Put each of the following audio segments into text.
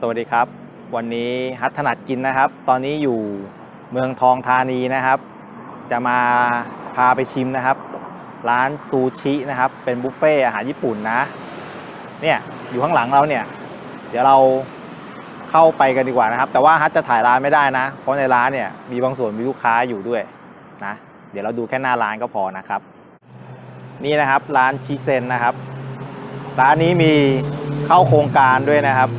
สวัสดีครับ วันนี้ฮัทถนัดกินนะครับ ตอนนี้อยู่เมืองทองธานีนะครับ จะมาพาไปชิมนะครับ ร้านซูชินะครับ เป็นบุฟเฟ่อาหารญี่ปุ่นนะ เนี่ยอยู่ข้างหลังเราเนี่ย เดี๋ยวเราเข้าไปกันดีกว่านะครับ แต่ว่าฮัทจะถ่ายร้านไม่ได้นะ เพราะในร้านเนี่ยมีบางส่วนมีลูกค้าอยู่ด้วยนะ เดี๋ยวเราดูแค่หน้าร้านก็พอนะครับ นี่นะครับร้านชิเซนนะครับ ร้านนี้มีเข้าโครงการด้วยนะครับ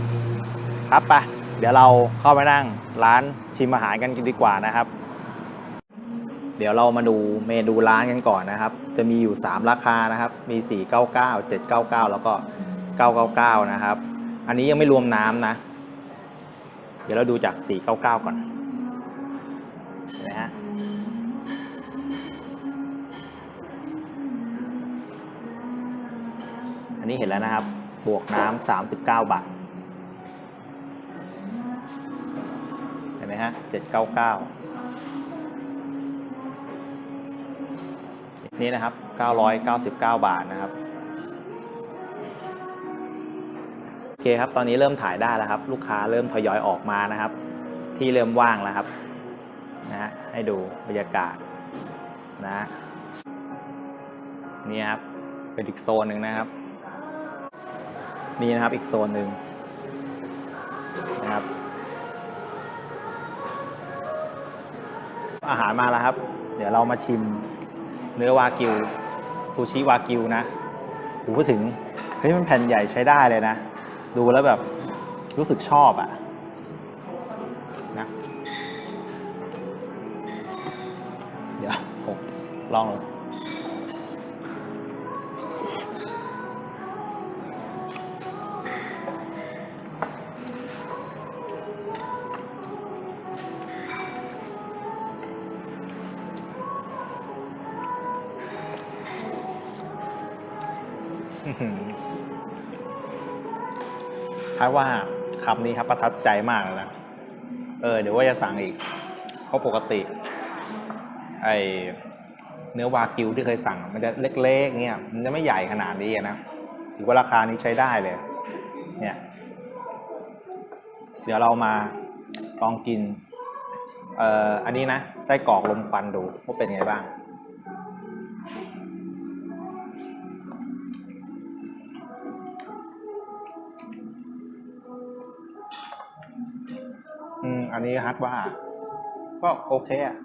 ครับไปเดี๋ยวเราเข้าไปนั่งร้านชิมอาหารกันดีกว่านะครับ เดี๋ยวเรามาดูเมนูร้านกันก่อนนะครับ จะมีอยู่ 3 ราคานะครับ มี 499 799 แล้วก็ 999 นะครับ อันนี้ยังไม่รวมน้ำนะ เดี๋ยวเราดูจาก 499 ก่อนเห็นไหมฮะอันนี้เห็นแล้วนะครับ บวกน้ำ39 บาท เห็นะ799นี่นะครับ999บาทนะครับโอเคครับตอนนี้เริ่มถ่ายได้แล้วครับ ลูกค้าเริ่มทยอยออกมานะครับ ที่เริ่มว่างแล้วครับนะฮะให้ดูบรรยากาศนะฮะนี่ครับเป็นอีกโซนหนึ่งนะครับนี่นะครับอีกโซนหนึ่งนะครับ อาหารมาแล้วครับ เดี๋ยวเรามาชิมเนื้อวากิวซูชิวากิวนะผมพูดถึงเฮ้ยมันแผ่นใหญ่ใช้ได้เลยนะ ดูแล้วแบบรู้สึกชอบอะนะเดี๋ยวผมลองเลย ท้ายว่าคำนี้ครับประทับใจมากเลยนะเออเดี๋ยวว่าจะสั่งอีก เพราะปกติ ไอเนื้อวากิวที่เคยสั่ง มันจะเล็กๆเนี่ยมันจะไม่ใหญ่ขนาดนี้นะถือว่าราคานี้ใช้ได้เลย เนี่ย เดี๋ยวเรามาลองกิน เอ่ออันนี้นะไส้กรอกลมควันดูว่าเป็นไงบ้าง นนี้ฮัทว่า ก็โอเคอะ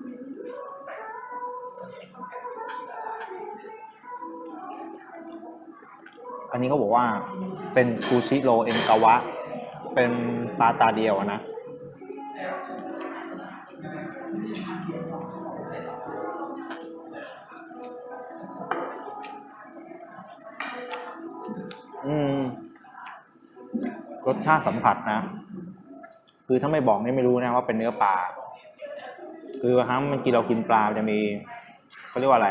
อันนี้เขาบอกว่าเป็นซูชิโรเอ็นกาวะ เป็นปลาตาเดียวนะ อืม รสชาติสัมผัสนะ คือถ้าไม่บอกนี่ไม่รู้นะว่าเป็นเนื้อปลา คือบางครั้งมันกินเรากินปลาจะมีเขาเรียกว่าอะไร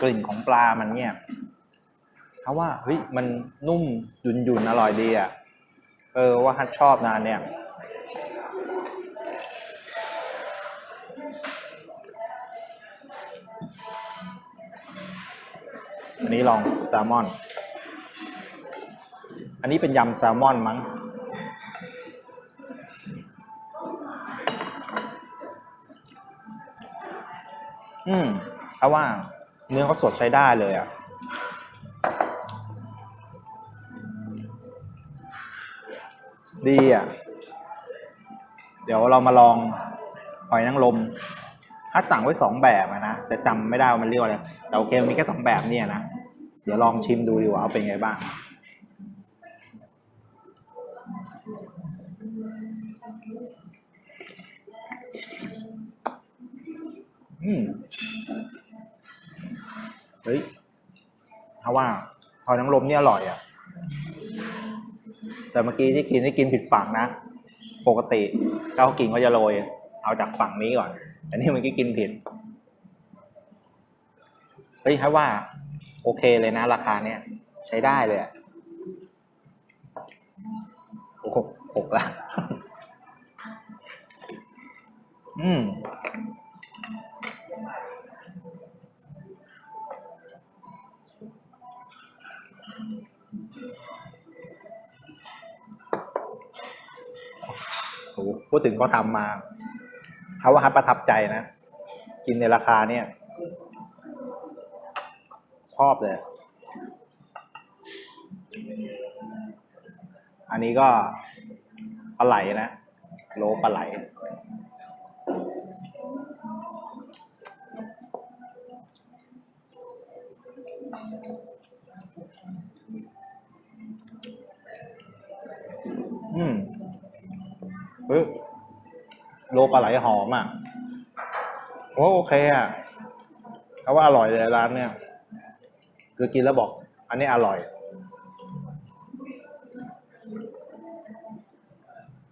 กลิ่นของปลามันเนี่ยเขาว่าเฮ้ยมันนุ่มหยุ่นหยุ่นอร่อยดีอะเออว่าฮัทชอบนานเนี่ย อันนี้ลองแซลมอน อันนี้เป็นยำแซลมอนมั้ง อืมเพราะว่าเนื้อเขาสดใช้ได้เลยอะดีอะ เดี๋ยวเรามาลองหอยนางรมฮัดสั่งไว้สองแบบนะ แต่จำไม่ได้ว่ามันเรียกว่าอะไร แต่โอเคมันมีแค่สองแบบเนี่ยนะ เดี๋ยวลองชิมดูดีกว่าว่าเป็นไงบ้าง อืม เฮ้ยถ้าว่า หอยนางรมนี่อร่อยอะ่ะ แต่เมื่อกี้ที่กินที่กินผิดฝั่งนะ ปกติเจ้ากินเขาจะโรย เอาจากฝั่งนี้ก่อนแต่นี่เมื่อกี้กินผิด เฮ้ยถ้ว่า โอเคเลยนะ ราคาเนี่ยใช้ได้เลยอะโอ้โหหกละอืม โหพูดถึงเขาทำมาเขาว่าฮัประทับใจนะ กินในราคาเนี่ย ชอบเลย อันนี้ก็ปลาไหลนะ โลปลาไหล โลปลาไหลหอมอะโอเคอะเขาว่าอร่อยเลยร้านเนี่ย คือกินแล้วบอก อันนี้อร่อย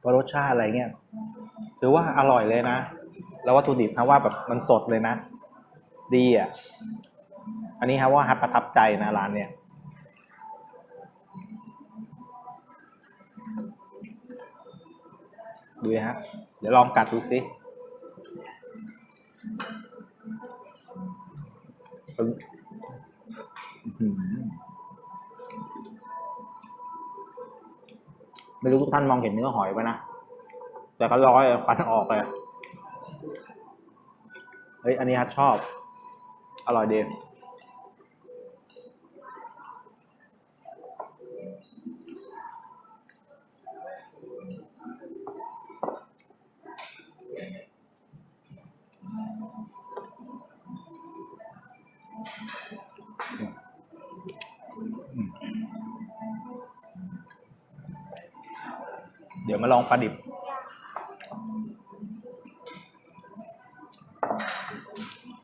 ว่ารสชาติอะไรเงี้ยถือว่าอร่อยเลยนะ แล้ววัตถุดิบนะว่าแบบมันสดเลยนะ ดีอะ อันนี้ครับว่าฮัประทับใจนะร้านเนี่ย ดูฮะ ดี๋ยวลองกัดดูสิไม่รู้ทุกท่านมองเห็นเนื้อหอยไหมนะ แต่ก็ร้อยอะฟันออกเลยเฮ้ย อันนี้ฮัทชอบ อร่อยเดี ลองปลาดิบ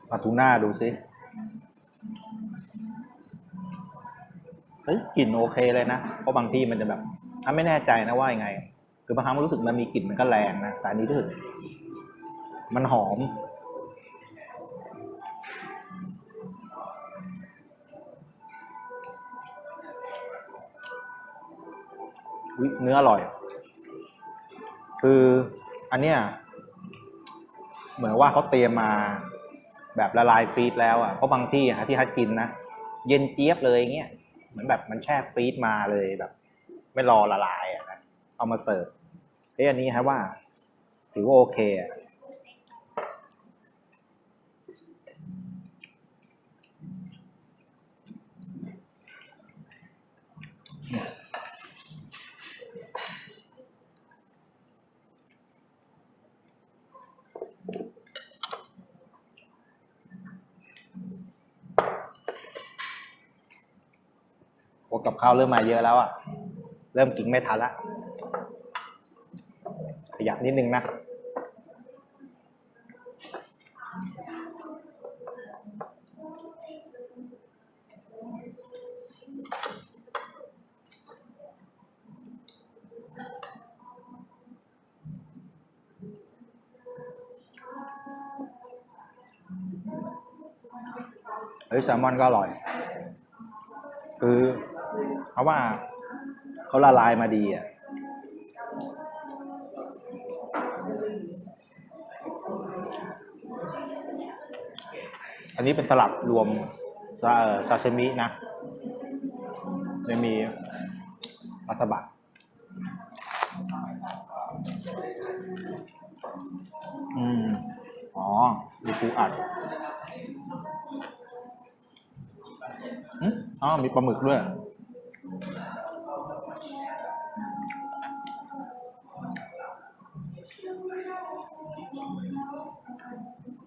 ปลาทูน่าดูสิเฮ้ยกลิ่นโอเคเลยนะ เพราะบางที่มันจะแบบถ้าไม่แน่ใจนะว่ายังไง คือบางครั้งมันรู้สึกมันมีกลิ่นมันก็แรงนะ แต่อันนี้รู้สึกมันหอม เนื้ออร่อย คืออันเนี้ยเหมือนว่าเขาเตรียมมาแบบละลายฟรีซแล้วอะเพราะบางที่ฮะที่ฮัทกินนะเย็นเจี๊ยบเลยเงี้ยเหมือนแบบมันแช่ฟรีซมาเลยแบบ ไม่รอละลายอะนะเอามาเสิร์ฟเฮ้ยอันนี้ฮะว่า ถือว่าโอเคอะ กับข้าวเริ่มมาเยอะแล้วอะเริ่มกินไม่ทันละขยับนิดนึงนะเฮ้ยแซลมอนก็อร่อย คือ ราะว่าเขาละลายมาดีอะอันนี้เป็นตลับรวมซาซาชิมินะไม่มีวัตบัตอืม อ๋อมีปูอัดอ๋อมีปลาหมึกด้วย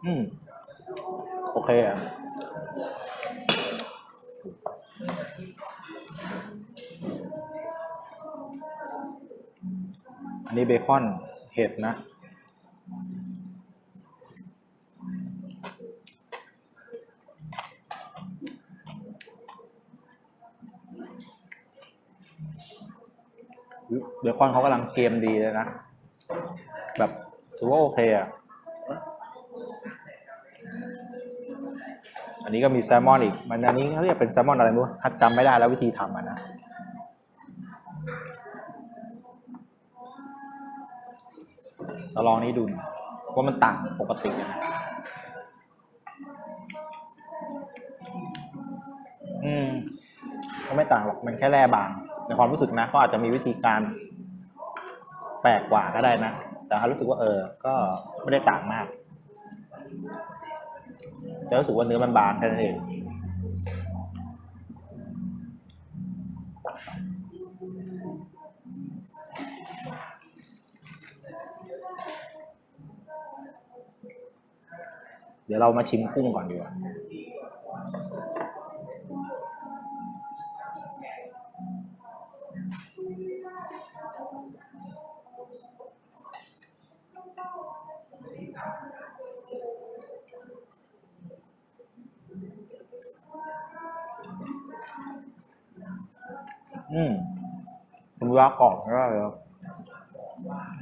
อืม โอเคอะอันนี้เบคอนเห็ดนะ เบคอนเขากำลังเกมดีเลยนะ แบบถือว่าโอเคอะ อันนี้ก็มีแซลมอนอีก มันอันนี้เขาเรียกเป็นแซลมอนอะไรไม่รู้ฮัดจำไม่ได้แล้ววิธีทำอะนะเราลองนี้ดูว่ามันต่างปกติยังไงอืมก็ไม่ต่างหรอกมันแค่แร่บาง ในความรู้สึกนะเขาอาจจะมีวิธีการแปลกกว่าก็ได้นะ แต่แต่รู้สึกว่าเออ ก็ไม่ได้ต่างมาก แต่รู้สึกว่าเนื้อมันบางแค่นั้นเองเดี๋ยวเรามาชิมกุ้งก่อนดีกว่า อืมคุณว่ากรอบมากเลยครับ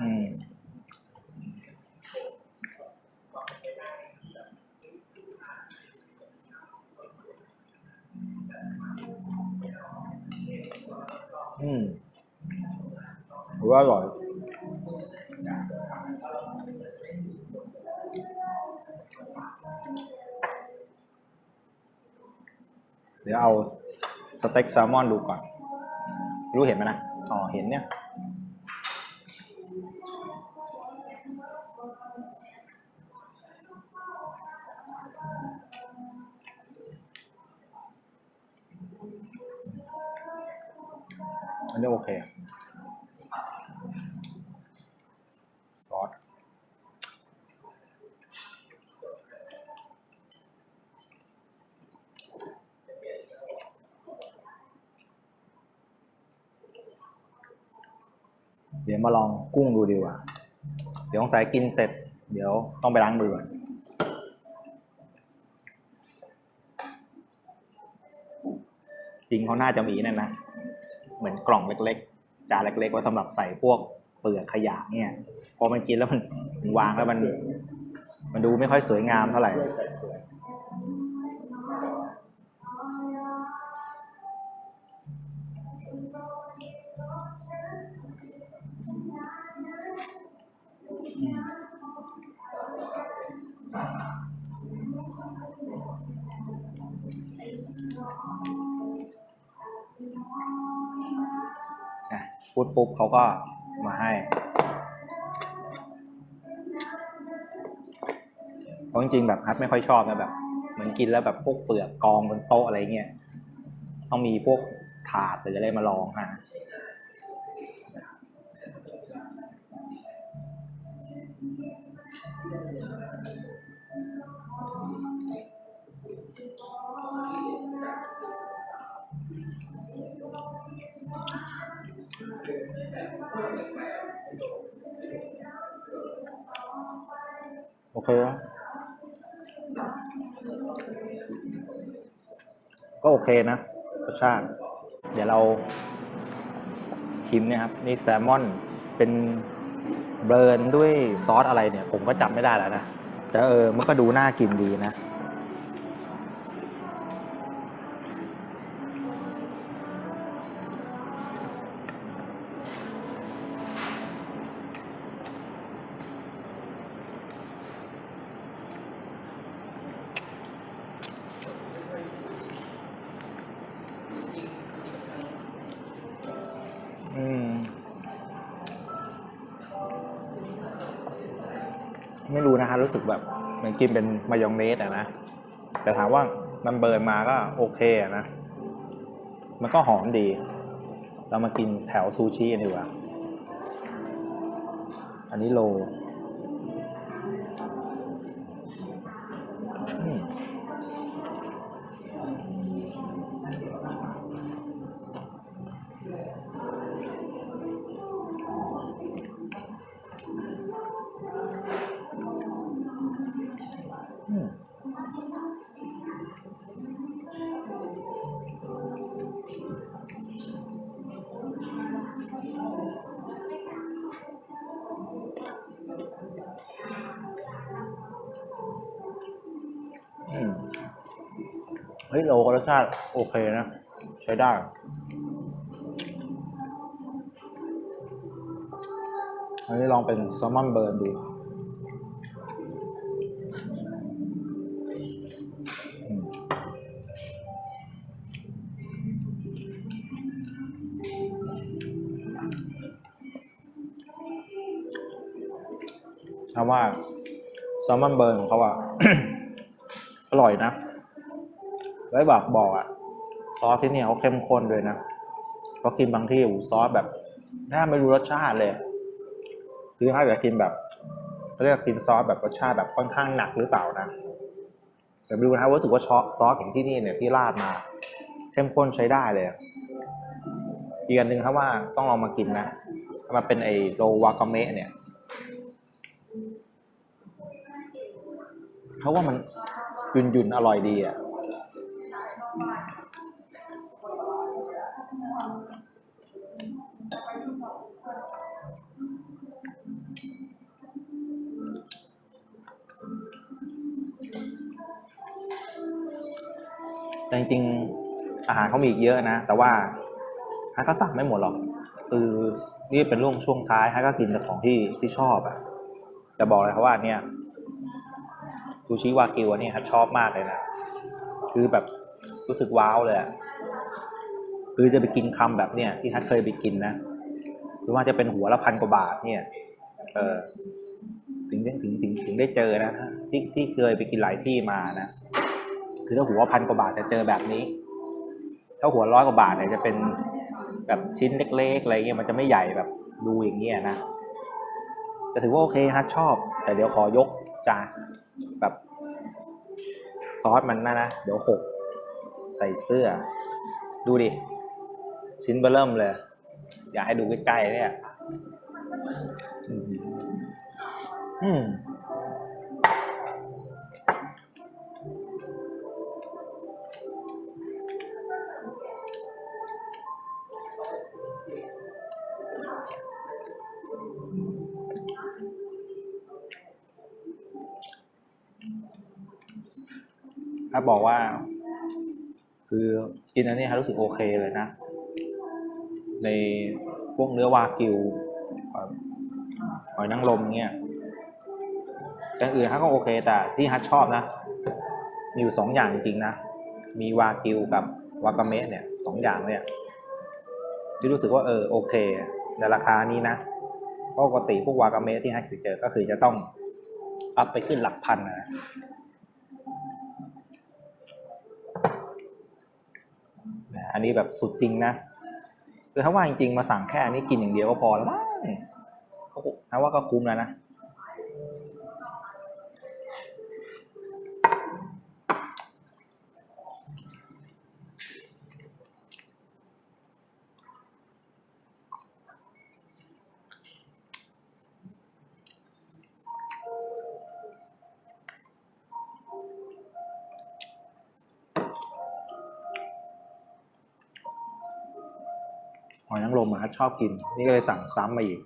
อืมอืมถือว่าอร่อย เดี๋ยวเอาสเต็กแซลมอนดูก่อน รู้เห็นไหมนะ อ๋อ เห็นเนี่ย อันนี้โอเคอะซอส เดี๋ยวมาลองกุ้งดูดีกว่า เดี๋ยวต้องใส่กินเสร็จ เดี๋ยวต้องไปล้างมือก่อนจริงเขาน่าจะมีนั่นนะ เหมือนกล่องเล็กๆ จานเล็กๆไว้สำหรับใส่พวกเปลือกขยะเนี่ย พอมันกินแล้วมันวางแล้วมัน มันดูไม่ค่อยสวยงามเท่าไหร่ พูดปุ๊บเขาก็มาให้เพราะจริงๆแบบฮัทไม่ค่อยชอบนะแบบเหมือนกินแล้วแบบพวกเปลือกกองบนโต๊ะอะไรเงี้ย ต้องมีพวกถาดหรืออะไรมาลองฮะ โอเคแล้วก็โอเคนะรสชาติ เดี๋ยวเราชิมเนี่ยครับ นี่แซลมอนเป็นเบิร์นด้วยซอสอะไรเนี่ย ผมก็จำไม่ได้แล้วนะ แต่เออ มันก็ดูน่ากินดีนะ ไม่รู้นะฮะรู้สึกแบบเหมือนกินเป็นมายองเนสอะนะแต่ถามว่ามันเบิร์นมาก็โอเคอะนะมันก็หอมดี เรามากินแถวซูชิกันดีกว่า อันนี้โล เฮ้ยโลก็รสชาติโอเคนะ ใช้ได้อันนี้ลองเป็นแซลมอนเบิร์นดูอืมคำว่าแซลมอนเบิร์นของเขาอะอร่อยนะ ไว้บอกบอกอะซอสที่เนี่ยเขาเข้มข้นด้วยนะเพราะกินบางที่อูซอสแบบแทบไม่รู้รสชาติเลย คือถ้าอยากกินแบบเขาเรียกกินซอสแบบรสชาติแบบค่อนข้างหนักหรือเปล่านะแต่ไม่รู้นะว่ารู้สึกว่าซอสของที่นี่เนี่ยที่ราดมา เข้มข้นใช้ได้เลยอีกอันหนึ่งครับว่าต้องลองมากินนะมันเป็นไอโรวากาเมะเนี่ยเขาะว่ามันยุนยุนๆอร่อยดีอะ แต่จริงๆอาหารเขามีอีกเยอะนะ แต่ว่าฮัทก็สั่งไม่หมดหรอก คือนี่เป็นร่วงช่วงท้ายฮัทก็กินแต่ของที่ที่ชอบอะแต่บอกเลยครับว่าเนี่ยซูชิวากิวเนี่ยฮัทชอบมากเลยนะ คือแบบ รู้สึกว้าวเลยอะคือจะไปกินคำแบบเนี่ยที่ฮัทเคยไปกินนะหรือว่าจะเป็นหัวละพันกว่าบาท เนี่ย เออถึงถึงถึงถึงถึงได้เจอนะที่ที่เคยไปกินหลายที่มานะคือถ้าหัวพันกว่าบาทจะเจอแบบนี้ ถ้าหัวร้อยกว่าบาทเนี่ยจะเป็นแบบชิ้นเล็กๆอะไรเงี้ยมันจะไม่ใหญ่แบบดูอย่างเงี้ยนะแต่ถือว่าโอเคฮัทชอบ แต่เดี๋ยวขอยกจานแบบซอสมันนะนะ เดี๋ยวหก ใส่เสื้อ ดูดิ ชิ้นเบอร์เริ่มเลย อยากให้ดูใกล้ๆเนี่ยอืมอืมถ้าบอกว่า คือกินอันนี้ครับรู้สึกโอเคเลยนะ ในพวกเนื้อวากิวหอยนางรมเนี่ยอย่างอื่นฮัทก็โอเคแต่ที่ฮัทชอบนะ มีอยู่สองอย่างจริงๆนะ มีวากิวกับวากาเมะเนี่ยสองอย่างเนี่ยที่รู้สึกว่าเออโอเคในราคานี้นะเพราะปกติพวกวากาเมะที่ฮัทเคยเจอก็คือจะต้องอัพไปขึ้นหลักพันนะ อันนี้แบบสุดจริงนะคือถ้าว่าจริงๆมาสั่งแค่อันนี้กินอย่างเดียวก็พอแล้วมั้งถ้าว่าก็คุ้มแล้วนะ อยนางรมอะครับชอบกิน นี่ก็เลยสั่งซ้ำมาอีก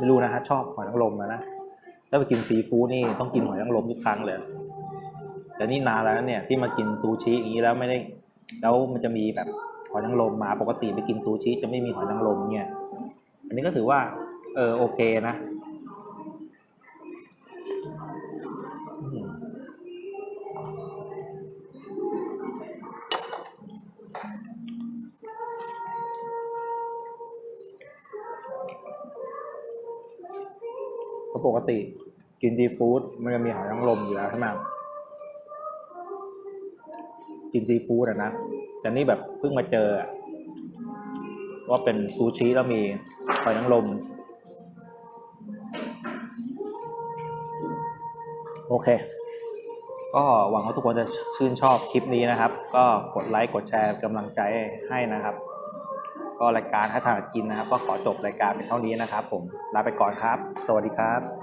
ไม่รู้นะฮะชอบหอยนางรมอะนะถ้าไปกินซีฟู้ดนี่ต้องกินหอยนางรมทุกครั้งเลย แต่นี่นานแล้วเนี่ยที่มากินซูชิอย่างนี้แล้วไม่ได้ แล้วมันจะมีแบบหอยนางรมมาปกติไปกินซูชิจะไม่มีหอยนางรมเนี่ย อันนี้ก็ถือว่าเออโอเคนะ ปกติกินซีฟู้ดมันจะมีหอยนางรมอยู่แล้วใช่ไหมกินซีฟู้ดอะนะแต่นี่แบบเพิ่งมาเจอว่าเป็นซูชิแล้วมีหอยนางรมโอเค ก็หวังว่าทุกคนจะชื่นชอบคลิปนี้นะครับ ก็กดไลค์กดแชร์กำลังใจให้นะครับ ก็รายการถ้าทางกินนะครับ ก็ขอจบรายการเป็นเท่านี้นะครับ ผมลาไปก่อนครับ สวัสดีครับ